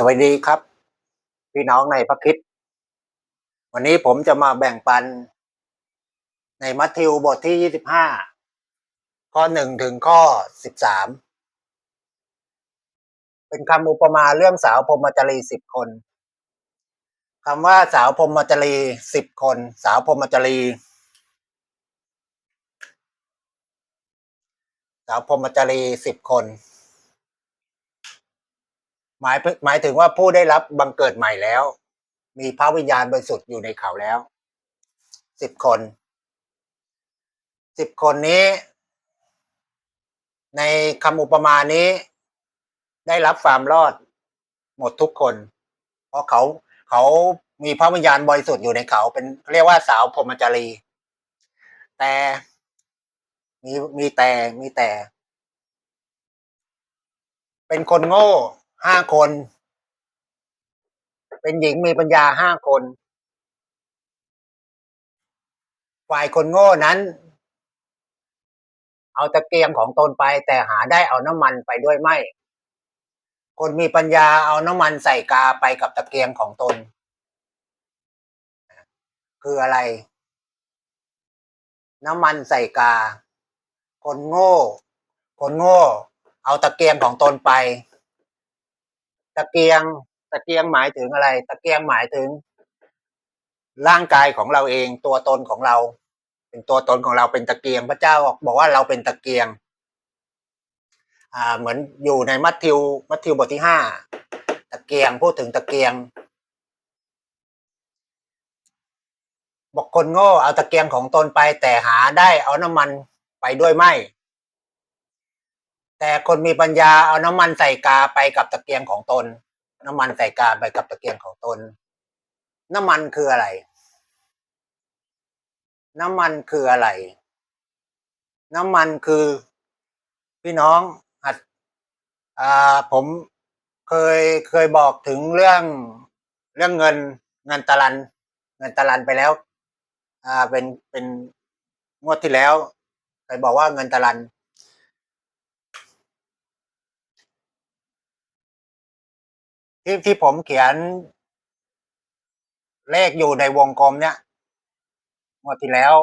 สวัสดีครับ พี่น้องในพระคิด วันนี้ผมจะมาแบ่งปัน ในมัทธิวบทที่ยี่สิบห้าข้อหนึ่งถึงข้อสิบสามเป็นคำอุปมาเรื่องสาวพรหมจรีสิบคนคำว่าสาวพรหมจรีสิบคน สาวพรหมจรี สาวพรหมจรีสิบคน หมายหมายถึงว่าผู้ได้รับบังเกิดใหม่แล้ว มีพระวิญญาณบริสุทธิ์อยู่ในเขาแล้วสิบคนสิบคนนี้ ในคำอุปมานี้ ได้รับความรอด หมดทุกคน เพราะเขาเขามีพระวิญญาณบริสุทธิ์อยู่ในเขาเป็นเรียกว่าสาวพรหมจารี แต่มีมีแต่มีแต่ เป็นคนโง่ ห้าคน เป็นหญิงมีปัญญาห้าคน ฝ่ายคนโง่นั้น เอาตะเกียงของตนไป แต่หาได้เอาน้ำมันไปด้วยไม่ คนมีปัญญาเอาน้ำมันใส่กาไปกับตะเกียงของตน คืออะไร น้ำมันใส่กา คนโง่ คนโง่ เอาตะเกียงของตนไป ตะเกียง ตะเกียงหมายถึงอะไร ตะเกียงหมายถึง ร่างกายของเราเองตัวตนของเรา เป็นตัวตนของเราเป็นตะเกียงพระเจ้าบอกว่าเราเป็นตะเกียง อ่า เหมือนอยู่ในมัทธิว มัทธิวบทที่ห้าตะเกียงพูดถึงตะเกียง บอกคนโง่เอาตะเกียงของตนไปแต่หาได้เอาน้ำมันไปด้วยไม่ แต่คนมีปัญญาเอาน้ำมันใส่กาไปกับตะเกียงของตน น้ำมันใส่กาไปกับตะเกียงของตน น้ำมันคืออะไร น้ำมันคืออะไร น้ำมันคือ พี่น้องหัดอ่าผมเคยเคยบอกถึงเรื่องเรื่องเงินเงินตะลัน เงินตะลันไปแล้ว อ่าเป็นเป็นงวดที่แล้วเคยบอกว่าเงินตะลัน ที่ที่ผมเขียน เลขอยู่ในวงกลมเนี่ยงวดที่แล้ว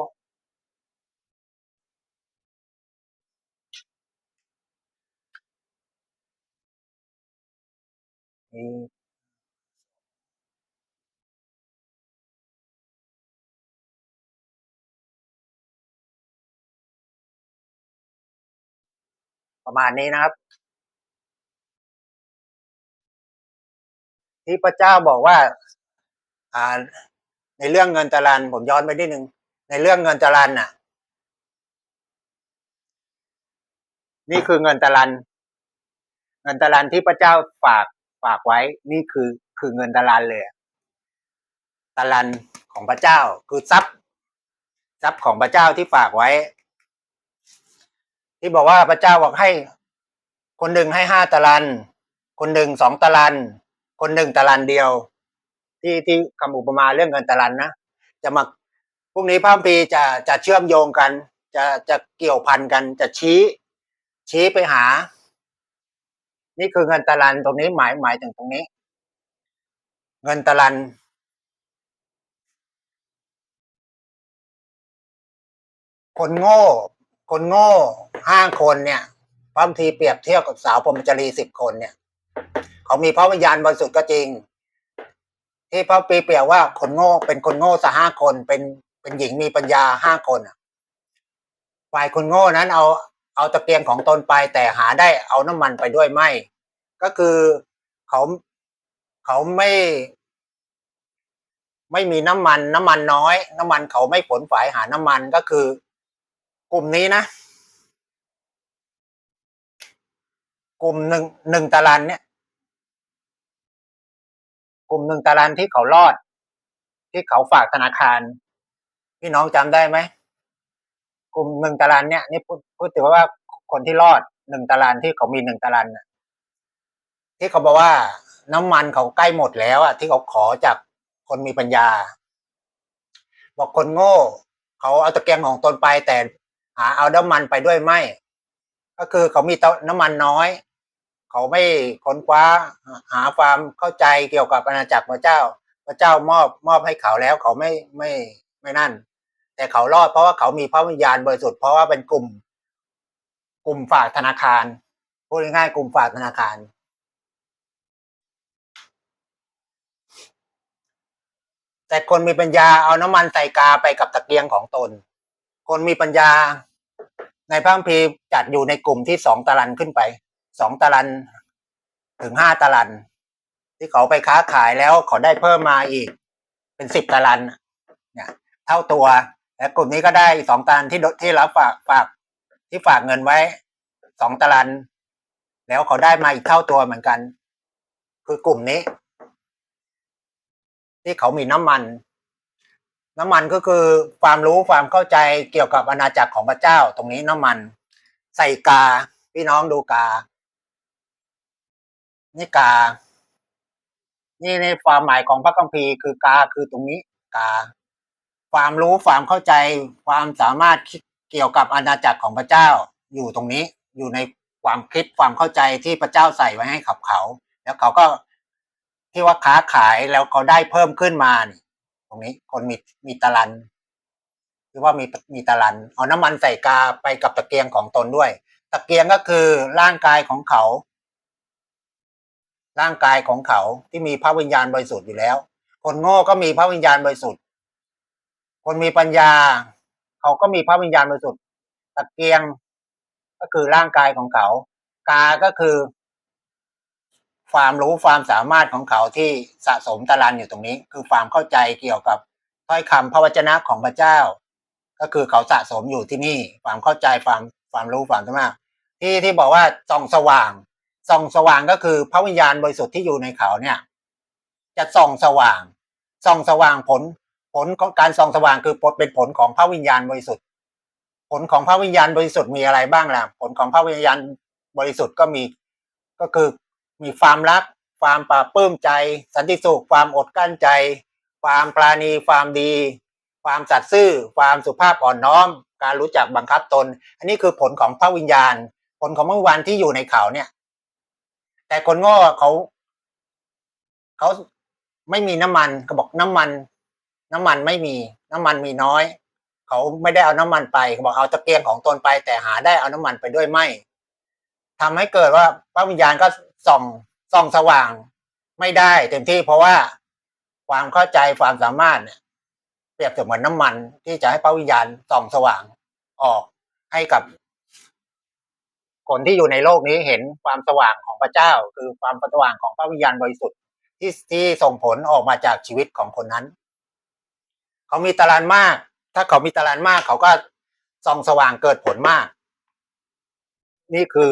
ประมาณนี้นะครับ ที่พระเจ้าบอกว่าอ่า ในเรื่องเงินตะลันผมย้อนไปนิดนึง ในเรื่องเงินตะลันน่ะ นี่คือเงินตะลันเงินตะลันที่พระเจ้าฝากฝากไว้ นี่คือคือเงินตะลันเลยตะลันของพระเจ้าคือทรัพย์ทรัพย์ของพระเจ้าที่ฝากไว้ ที่บอกว่าพระเจ้าบอกให้ คนหนึ่งให้ห้าตะลันคนหนึ่งสองตะลัน คนหนึ่งตะลันเดียว ที่ที่คำอุปมาเรื่องเงินตะลันนะจะมาพรุ่งนี้พระคัมภีจะจะเชื่อมโยงกัน จะจะเกี่ยวพันกัน จะชี้ ชี้ไปหา นี่คือเงินตะลันตรงนี้หมายหมายถึงตรงนี้ เงินตะลันคนโง่ คนโง่ห้าคนเนี่ยพระคัมภีเปรียบเทียบกับสาวพรมจรีสิบคนเนี่ย เขามีพระวิญญาณบริสุทธิ์ก็จริง ที่พระปีเปรียบว่าคนโง่เป็นคนโง่สะห้าคนเป็นเป็นหญิงมีปัญญาห้าคนอะฝ่ายคนโง่นั้นเอาเอาตะเกียงของตนไปแต่หาได้เอาน้ำมันไปด้วยไม่ ก็คือเขาเขาไม่ ไม่มีน้ำมัน น้ำมันน้อย น้ำมันเขาไม่ผลฝายหาน้ำมันก็คือ กลุ่มนี้นะ กลุ่มหนึ่งหนึ่งตารางเนี่ย ลุ่มหนึ่งตารางที่เขารอด ที่เขาฝากธนาคาร พี่น้องจำได้ไหมกลุ่มหนึ่งตารางเนี่ยนี่พูดพูดถึงว่าคนที่รอดหนึ่งตารางที่เขามีหนึ่งตารางนะที่เขาบอกว่าน้ำมันเขาใกล้หมดแล้วอะที่เขาขอจากคนมีปัญญา บอกคนโง่ เขาเอาตะเกียงของตนไปแต่หาเอาน้ำมันไปด้วยไม่ ก็คือเขามีน้ำมันน้อย เขาไม่ค้นคว้าหาความเข้าใจเกี่ยวกับอาณาจักรพระเจ้า พระเจ้ามอบมอบให้เขาแล้วเขาไม่ไม่ไม่นั่น แต่เขารอดเพราะว่าเขามีพระวิญญาณบริสุทธิ์เพราะว่าเป็นกลุ่ม กลุ่มฝากธนาคารพูดง่ายๆกลุ่มฝากธนาคาร แต่คนมีปัญญาเอาน้ำมันใส่กาไปกับตะเกียงของตน คนมีปัญญาในพระคัมภีร์จัดอยู่ในกลุ่มที่สองตารันขึ้นไป สองตารันถึงห้าตารัน ที่เขาไปค้าขายแล้วเขาได้เพิ่มมาอีก เป็นสิบตารันเนี่ย เท่าตัว และกลุ่มนี้ก็ได้สองตารันที่ที่รับฝากฝากที่ฝากเงินไว้สองตารัน แล้วเขาได้มาอีกเท่าตัวเหมือนกัน คือกลุ่มนี้ ที่เขามีน้ำมัน น้ำมันก็คือความรู้ความเข้าใจเกี่ยวกับอาณาจักรของพระเจ้า ตรงนี้น้ำมัน ใส่กาพี่น้องดูกา นี่กา นี่ในความหมายของพระคัมภีร์คือกาคือตรงนี้กา ความรู้ความเข้าใจ ความสามารถเกี่ยวกับอาณาจักรของพระเจ้าอยู่ตรงนี้อยู่ในความคิดความเข้าใจที่พระเจ้าใส่ไว้ให้ขับเขา แล้วเขาก็ที่ว่าค้าขายแล้วเขาได้เพิ่มขึ้นมานี่ตรงนี้คนมีมีตะลันหรือว่ามีมีตะลันเอาน้ำมันใส่กาไปกับตะเกียงของตนด้วย ตะเกียงก็คือร่างกายของเขา ร่างกายของเขาที่มีพระวิญญาณบริสุทธิ์อยู่แล้ว คนโง่ก็มีพระวิญญาณบริสุทธิ์ คนมีปัญญา เขาก็มีพระวิญญาณบริสุทธิ์ตะเกียงก็คือร่างกายของเขา กาก็คือความรู้ความสามารถของเขาที่สะสมตะลันอยู่ตรงนี้ คือความเข้าใจเกี่ยวกับถ้อยคำพระวจนะของพระเจ้า ก็คือเขาสะสมอยู่ที่นี่ ความเข้าใจความความรู้ความสามารถที่ที่บอกว่าส่องสว่าง ส่องสว่างก็คือพระวิญญาณบริสุทธิ์ที่อยู่ในเขาเนี่ย จะส่องสว่างส่องสว่างผล ผลของการส่องสว่างคือเป็นผลของพระวิญญาณบริสุทธิ์ ผลของพระวิญญาณบริสุทธิ์มีอะไรบ้างล่ะ ผลของพระวิญญาณบริสุทธิ์ก็มีก็คือมีความรัก ความปราบปลื้มใจ สันติสุข ความอดกั้นใจ ความปราณีความดี ความสัตย์ซื่อ ความสุภาพอ่อนน้อม การรู้จักบังคับตน อันนี้คือผลของพระวิญญาณ ผลของพระวิญญาณที่อยู่ในเขาเนี่ย แต่คนโง่เขาเขาไม่มีน้ำมันก็บอกน้ำมัน น้ำมันไม่มี น้ำมันมีน้อย เขาไม่ได้เอาน้ำมันไปเขาบอกเอาตะเกียงของตนไป แต่หาได้เอาน้ำมันไปด้วยไม่ทำให้เกิดว่าพระวิญญาณก็ส่องส่องสว่าง ไม่ได้ เต็มที่เพราะว่าความเข้าใจความสามารถเนี่ยเปรียบเสมือนน้ำมันที่จะให้พระวิญญาณส่องสว่างออกให้กับ คนที่อยู่ในโลกนี้เห็นความสว่างของพระเจ้า คือความสว่างของพระวิญญาณบริสุทธิ์ที่ที่ส่งผลออกมาจากชีวิตของคนนั้น เขามีตารานมาก ถ้าเขามีตารานมาก เขาก็ส่องสว่างเกิดผลมาก นี่คือ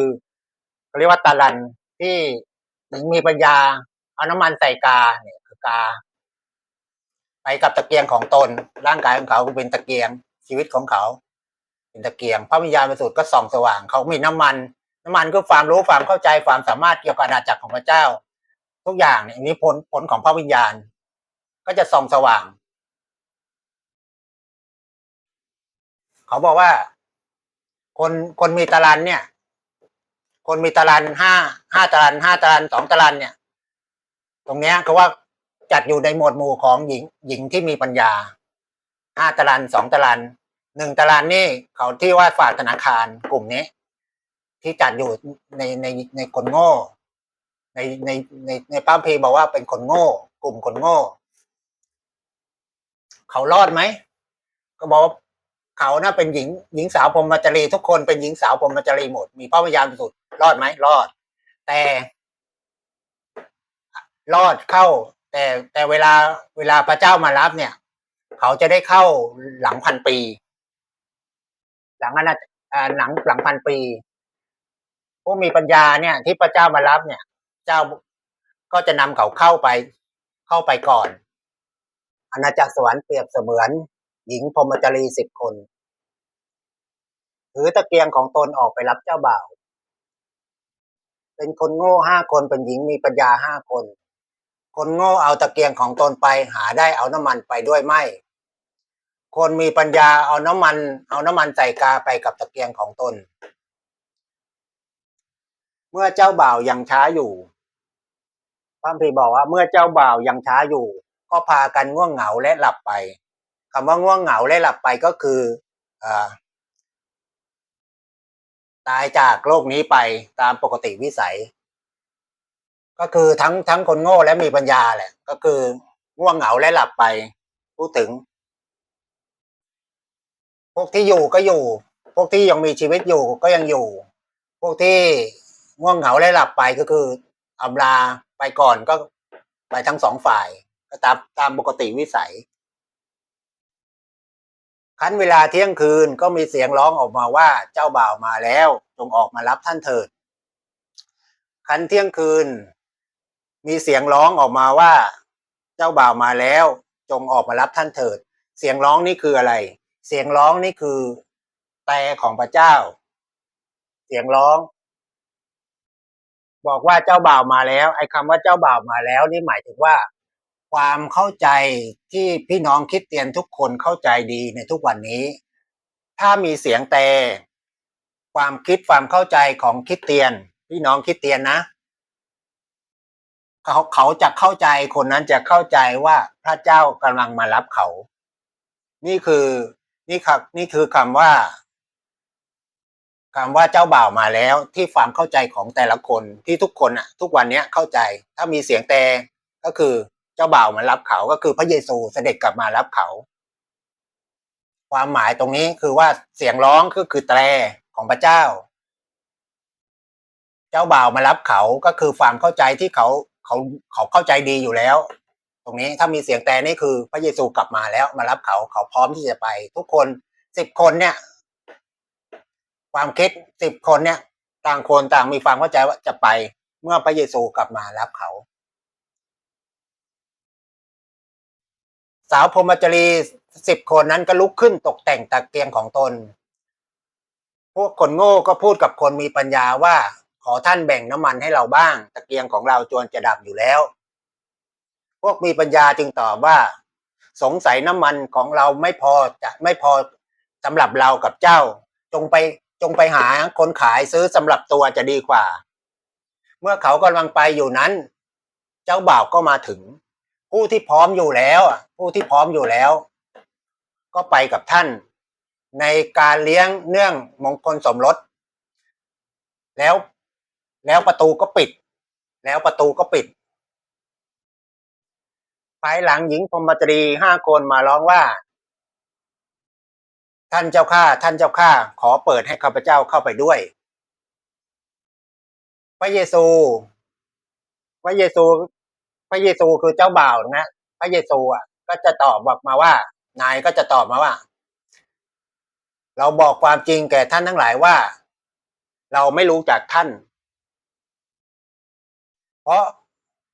เขาเรียกว่าตาลันที่หญิงมีปัญญาเอาน้ำมันใส่กาเนี่ยคือกา ไปกับตะเกียงของตนร่างกายของเขาเป็นตะเกียงชีวิตของเขา เป็นตะเกียงพระวิญญาณบริสุทธิ์ก็ส่องสว่างเขามีน้ำมัน น้ำมันก็ความรู้ความเข้าใจความสามารถเกี่ยวกับอาณาจักรของพระเจ้า ทุกอย่างเนี่ยนี้ผลผลของพระวิญญาณ ก็จะส่องสว่าง เขาบอกว่า คนคนมีตารางเนี่ย คนมีตารางห้าห้าตารางห้าตารางสองตารางเนี่ย ตรงเนี้ยเขาว่าจัดอยู่ในหมวดหมู่ของหญิงหญิงที่มีปัญญาห้าตารางสองตาราง หนึ่งตารางนี่เขาที่ว่าฝากธนาคารกลุ่มนี้ ที่จัดอยู่ในในในคนโง่ ในในในในป้ามเพบอกว่าเป็นคนโง่ กลุ่มคนโง่ เขารอดไหมก็บอกว่าเขาน่าเป็นหญิงหญิงสาวพรหมจรีทุกคนเป็นหญิงสาวพรหมจรีหมด มีพระวิญาณบริสุทธิ์รอดไหมรอด แต่ รอดเข้า แต่แต่เวลาเวลาพระเจ้ามารับเนี่ย เขาจะได้เข้าหลังพันปี หลังอาณาหลังหลังพันปี ผู้มีปัญญาเนี่ย ที่พระเจ้ามารับเนี่ย เจ้าก็จะนำเขาเข้าไปเข้าไปก่อนอาณาจักรสวรรค์เปรียบเสมือน หญิงพรหมจรีสิบคนถือตะเกียงของตนออกไปรับเจ้าบ่าว เป็นคนโง่ห้าคนเป็นหญิงมีปัญญาห้าคน คนโง่เอาตะเกียงของตนไปหาได้เอาน้ำมันไปด้วยไม่ คนมีปัญญาเอาน้ำมัน เอาน้ำมันใส่กาไปกับตะเกียงของตน เมื่อเจ้าบ่าวยังช้าอยู่พระคัมภีบอกว่าเมื่อเจ้าบ่าวยังช้าอยู่ ก็พากันง่วงเหงาและหลับไปคำว่าง่วงเหงาและหลับไปก็คืออาตายจากโลกนี้ไปตามปกติวิสัย ก็คือทั้งทั้งคนโง่และมีปัญญาแหละ ก็คือง่วงเหงาและหลับไป พูดถึง พวกที่อยู่ก็อยู่ พวกที่ยังมีชีวิตอยู่ก็ยังอยู่ พวกที่ง่วงเหงาและหลับไปก็คืออำลาไปก่อนก็ไปทั้งสองฝ่ายก็ตามตามปกติวิสัยคันเวลาเที่ยงคืนก็มีเสียงร้องออกมาว่าเจ้าบ่าวมาแล้วจงออกมารับท่านเถิด คันเที่ยงคืน มีเสียงร้องออกมาว่า เจ้าบ่าวมาแล้ว จงออกมารับท่านเถิด เสียงร้องนี่คืออะไร เสียงร้องนี่คือแต่ของพระเจ้า เสียงร้อง บอกว่าเจ้าบ่าวมาแล้ว ไอ้คำว่าเจ้าบ่าวมาแล้ว นี่หมายถึงว่า ความเข้าใจที่พี่น้องคิดเตียนทุกคนเข้าใจดีในทุกวันนี้ ถ้ามีเสียงแต่ความคิดความเข้าใจของคิดเตียน พี่น้องคิดเตียนนะเขาเขาจะเข้าใจคนนั้นจะเข้าใจว่าพระเจ้ากำลังมารับเขา นี่คือ นี่ครับนี่คือคำว่าคำว่าเจ้าบ่าวมาแล้วที่ความเข้าใจของแต่ละคนที่ทุกคนอะทุกวันเนี้ยเข้าใจถ้ามีเสียงแต่ก็คือเจ้าบ่าวมารับเขาก็คือพระเยซูเสด็จกลับมารับเขา ความหมายตรงนี้คือว่าเสียงร้องก็คือแตรของพระเจ้า เจ้าบ่าวมารับเขาก็คือความเข้าใจที่เขาเขาเขาเข้าใจดีอยู่แล้ว ตรงนี้ถ้ามีเสียงแต่นี่คือพระเยซูกลับมาแล้วมารับเขาเขาพร้อมที่จะไป ทุกคนสิบคนเนี่ย ความคิดสิบคนเนี่ย ต่างคนต่างมีความเข้าใจว่าจะไปเมื่อพระเยซูกลับมารับเขา สาวพรหมจรีสิบคนนั้นก็ลุกขึ้นตกแต่งตะเกียงของตน พวกคนโง่ก็พูดกับคนมีปัญญาว่า ขอท่านแบ่งน้ำมันให้เราบ้าง ตะเกียงของเราจวนจะดับอยู่แล้ว วกมีปัญญาจึงตอบว่า สงสัยน้ำมันของเราไม่พอจะไม่พอสำหรับเรากับเจ้า จงไปจงไปหาคนขายซื้อสำหรับตัวจะดีกว่า เมื่อเขากำลังไปอยู่นั้น เจ้าบ่าวก็มาถึง ผู้ที่พร้อมอยู่แล้ว ผู้ที่พร้อมอยู่แล้ว ก็ไปกับท่าน ในการเลี้ยงเนื่องมงคลสมรส แล้วแล้วประตูก็ปิด แล้วประตูก็ปิด ภายหลังหญิงพรมจรีห้าคนมาร้องว่า ท่านเจ้าข้าท่านเจ้าข้าขอเปิดให้ข้าพเจ้าเข้าไปด้วย พระเยซู พระเยซู พระเยซูคือเจ้าบ่าวนะพระเยซูอะ ก็จะตอบบอกมาว่า นายก็จะตอบมาว่า เราบอกความจริงแก่ท่านทั้งหลายว่า เราไม่รู้จักท่าน เพราะ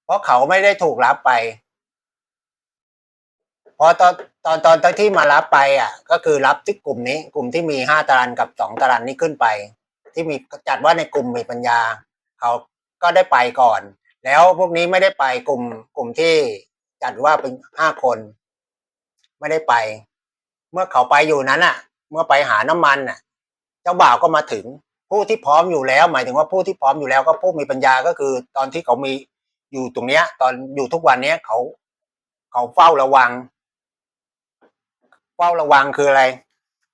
เพราะเขาไม่ได้ถูกรับไป พอตอนตอนตอนตอนที่มารับไปอะ ก็คือรับที่กลุ่มนี้ กลุ่มที่มีห้าตารางกับสองตารางนี้ขึ้นไป ที่มีจัดว่าในกลุ่มมีปัญญา เขาก็ได้ไปก่อน แล้วพวกนี้ไม่ได้ไปกลุ่มกลุ่มที่จัดว่าเป็นห้าคน ไม่ได้ไป เมื่อเขาไปอยู่นั้นอะ เมื่อไปหาน้ำมันอะ เจ้าบ่าวก็มาถึงผู้ที่พร้อมอยู่แล้ว หมายถึงว่าผู้ที่พร้อมอยู่แล้วก็ผู้มีปัญญาก็คือ ตอนที่เขามีอยู่ตรงเนี้ย ตอนอยู่ทุกวันเนี้ยเขา เขาเฝ้าระวัง เฝ้าระวังคืออะไร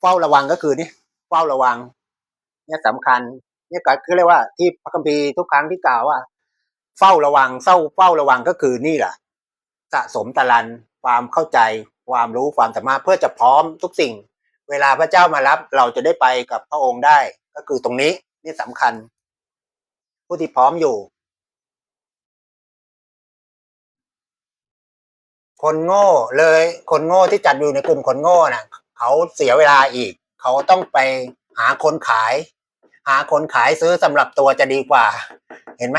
เฝ้าระวังก็คือนี่เฝ้าระวัง เนี่ยสำคัญ เนี่ยก็คือเรียกว่าที่พระคัมภีร์ทุกครั้งที่กล่าวว่า เฝ้าระวังเฝ้าเฝ้าระวังก็คือนี่แหละสะสมตะลันความเข้าใจ ความรู้ความสามารถเพื่อจะพร้อมทุกสิ่ง เวลาพระเจ้ามารับเราจะได้ไปกับพระองค์ได้ ก็คือตรงนี้นี่สำคัญ ผู้ที่พร้อมอยู่ คนโง่เลยคนโง่ที่จัดอยู่ในกลุ่มคนโง่น่ะเขาเสียเวลาอีก เขาต้องไปหาคนขาย หาคนขายซื้อสำหรับตัวจะดีกว่า เห็นไหม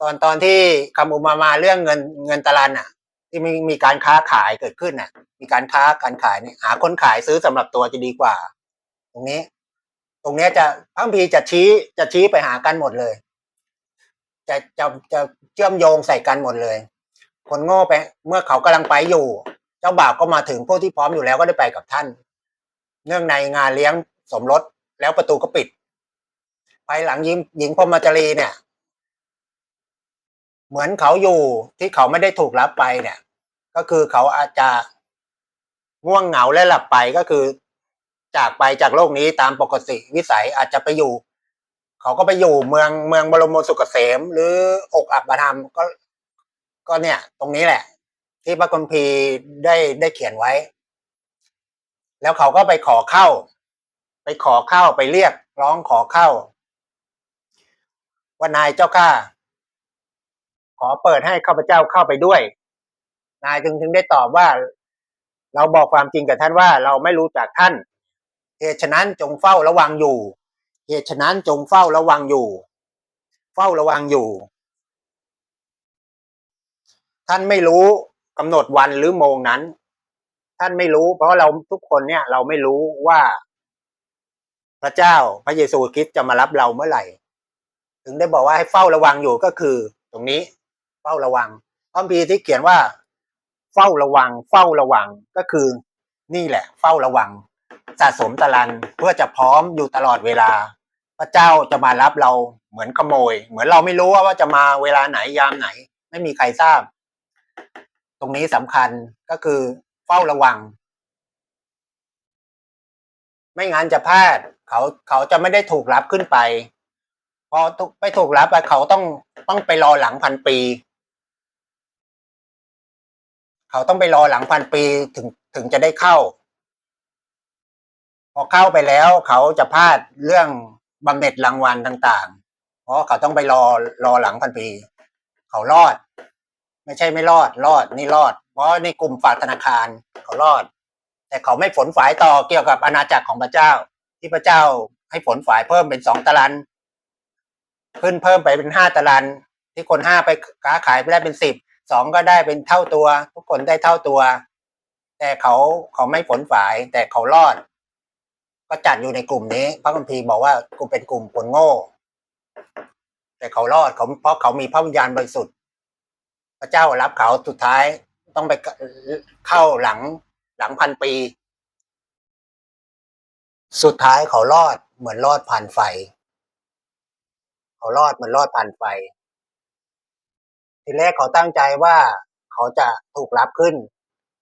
ตอนตอนที่คำอุมามาเรื่องเงินเงินตะลันอะ ที่มีมีการค้าขายเกิดขึ้นน่ะ มีการค้าการขายเนี่ยหาคนขายซื้อสำหรับตัวจะดีกว่า ตรงนี้ ตรงนี้จะพระคัมภีจะชี้จะชี้ไปหากันหมดเลย จะจะจะเชื่อมโยงใส่กันหมดเลย คนโง่ไป เมื่อเขากำลังไปอยู่ เจ้าบ่าวก็มาถึงผู้ที่พร้อมอยู่แล้วก็ได้ไปกับท่าน เนื่องในงานเลี้ยงสมรสแล้วประตูก็ปิด ภายหลังหญิงหญิงพรมจรีเนี่ย เหมือนเขาอยู่ที่เขาไม่ได้ถูกรับไปเนี่ย ก็คือเขาอาจจะง่วงเหงาและหลับไปก็คือ จากไปจากโลกนี้ตามปกติวิสัยอาจจะไปอยู่ เขาก็ไปอยู่เมืองเมืองบรมสุขเกษม หรืออกอับธรรมก็ ก็เนี่ย ตรงนี้แหละ ที่พระคัมภีร์ได้ได้เขียนไว้ แล้วเขาก็ไปขอเข้า ไปขอเข้าไปเรียกร้องขอเข้า ว่านายเจ้าข้าขอเปิดให้ข้าพเจ้าเข้าไปด้วย นายจึงถึงได้ตอบว่า เราบอกความจริงกับท่านว่า เราไม่รู้จักท่านเหตุฉะนั้นจงเฝ้าระวังอยู่เหตุฉะนั้นจงเฝ้าระวังอยู่ เฝ้าระวังอยู่ ท่านไม่รู้กำหนดวันหรือโมงนั้น ท่านไม่รู้ เพราะเราทุกคนเนี่ย เราไม่รู้ว่า พระเจ้าพระเยซูคริสต์จะมารับเราเมื่อไหร่ ถึงได้บอกว่าให้เฝ้าระวังอยู่ก็คือ ตรงนี้ เฝ้าระวังพระคัมภีที่เขียนว่า เฝ้าระวัง เฝ้าระวังก็คือ นี่แหละ เฝ้าระวังสะสมตะลันเพื่อจะพร้อมอยู่ตลอดเวลา พระเจ้าจะมารับเราเหมือนขโมย เหมือนเราไม่รู้ว่าจะมาเวลาไหนยามไหน ไม่มีใครทราบ ตรงนี้สำคัญก็คือเฝ้าระวัง ไม่งั้นจะพลาดเขาเขาจะไม่ได้ถูกรับขึ้นไปพอไปถูกรับไปเขาต้องต้องไปรอหลังพันปี เขาต้องไปรอหลังพันปีถึงถึงจะได้เข้า พอเข้าไปแล้วเขาจะพลาดเรื่องบำเหน็จรางวัลต่าง ๆ เพราะเขาต้องไปรอรอหลังพันปี เขารอด ไม่ใช่ไม่รอดรอดนี่รอด เพราะในกลุ่มฝากธนาคารเขารอด แต่เขาไม่ฝนฝายต่อเกี่ยวกับอาณาจักรของพระเจ้า ที่พระเจ้าให้ฝนฝายเพิ่มเป็นสองตะลันขึ้นเพิ่มไปเป็นห้าตะลันที่คนห้าไปค้าขายไปได้เป็นสิบสองก็ได้เป็นเท่าตัว ทุกคนได้เท่าตัว แต่เขาเขาไม่ฝนฝาย แต่เขารอด ก็จัดอยู่ในกลุ่มนี้พระคัมภีร์บอกว่ากลุ่มเป็นกลุ่มคนโง่ แต่เขารอดเขาเพราะเขามีพระวิญญาณบริสุทธิ์ ระเจ้ารับเขาสุดท้ายต้องไปเข้าหลังหลังพันปี สุดท้ายเขารอดเหมือนรอดผ่านไฟ เขารอดเหมือนรอดผ่านไฟ ทีแรกเขาตั้งใจว่าเขาจะถูกรับขึ้น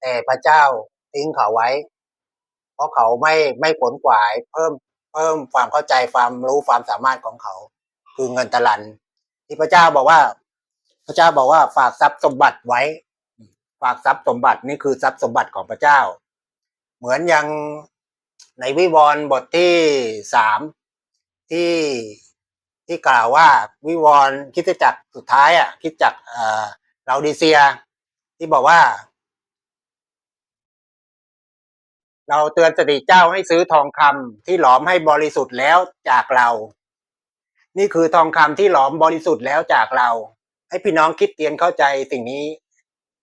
แต่พระเจ้าทิ้งเขาไว้ เพราะเขาไม่ไม่ผลกวาย เพิ่มเพิ่มความเข้าใจความรู้ความสามารถของเขา คือเงินตะลัน ที่พระเจ้าบอกว่า พระเจ้าบอกว่าฝากทรัพย์สมบัติไว้ ฝากทรัพย์สมบัตินี่คือทรัพย์สมบัติของพระเจ้า เหมือนอย่างในวิวรณ์บทที่สามที่ที่กล่าวว่าวิวรณ์คิดจักรสุดท้ายอะคิดจักรเอ่อเราดีเซีย ที่บอกว่า เราเตือนสติเจ้าให้ซื้อทองคำที่หลอมให้บริสุทธิ์แล้วจากเรา นี่คือทองคำที่หลอมบริสุทธิ์แล้วจากเรา ให้พี่น้องคิดเตียนเข้าใจสิ่งนี้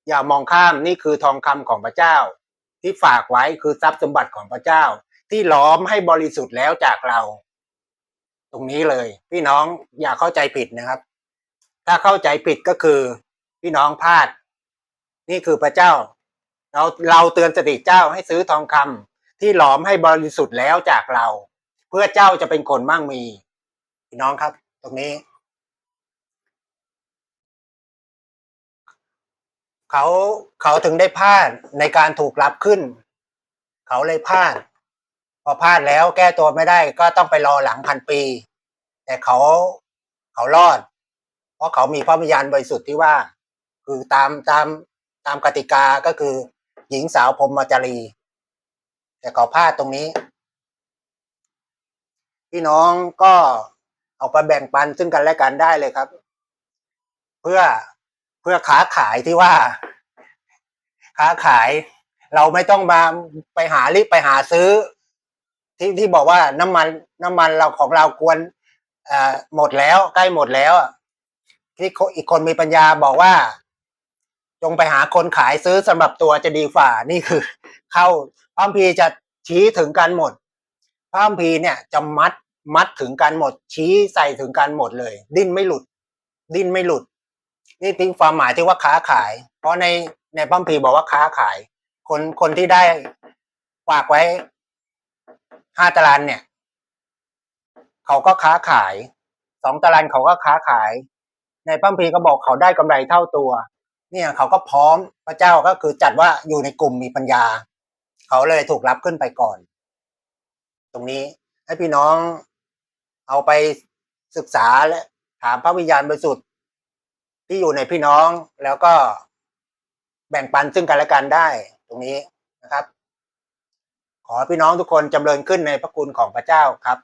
อย่ามองข้ามนี่คือทองคำของพระเจ้า ที่ฝากไว้คือทรัพย์สมบัติของพระเจ้า ที่ล้อมให้บริสุทธิ์แล้วจากเรา ตรงนี้เลย พี่น้องอย่าเข้าใจผิดนะครับ ถ้าเข้าใจผิดก็คือ พี่น้องพลาด นี่คือพระเจ้า เราเราเตือนสติเจ้าให้ซื้อทองคำที่หลอมให้บริสุทธิ์แล้วจากเรา เพื่อเจ้าจะเป็นคนมั่งมี พี่น้องครับ ตรงนี้ เขาเขาถึงได้พลาดในการถูกรับขึ้น เขาเลยพลาด พอพลาดแล้วแก้ตัวไม่ได้ก็ต้องไปรอหลังพันปี แต่เขาเขารอด เพราะเขามีพระวิญญาณบริสุทธิ์ที่ว่า คือตามตามตามกติกาก็คือ หญิงสาวพรหมจารี แต่เขาพลาดตรงนี้ พี่น้องก็เอาไปแบ่งปันซึ่งกันและกันได้เลยครับ เพื่อ เพื่อค้าขายที่ว่า ค้าขายเราไม่ต้องมาไปหารีบไปหาซื้อ ที่ที่บอกว่าน้ำมัน น้ำมันเราของเราควรหมดแล้ว ใกล้หมดแล้วที่อีกคนมีปัญญาบอกว่า จงไปหาคนขายซื้อสำหรับตัวจะดีฝ่านี่คือ เข้าพระคัมภีจะชี้ถึงกันหมดพระคัมภีเนี่ยจะมัดมัดถึงกันหมด ชี้ใส่ถึงกันหมดเลย ดิ้นไม่หลุด ดิ้นไม่หลุด นี่ทิ้งความหมายที่ว่าค้าขาย เพราะในในพระคัมภีร์บอกว่าค้าขาย คนคนที่ได้ฝากไว้ห้าตารางเนี่ย เขาก็ค้าขายสองตารางเขาก็ค้าขาย ในพระคัมภีร์ก็บอกเขาได้กำไรเท่าตัว เนี่ย เขาก็พร้อมพระเจ้าก็คือจัดว่าอยู่ในกลุ่มมีปัญญา เขาเลยถูกรับขึ้นไปก่อน ตรงนี้ให้พี่น้องเอาไปศึกษาและถามพระวิญญาณบริสุทธิ์ ที่อยู่ในพี่น้องแล้วก็แบ่งปันซึ่งกันและกันได้ตรงนี้นะครับ ขอพี่น้องทุกคนจำเริญขึ้นในพระคุณของพระเจ้าครับ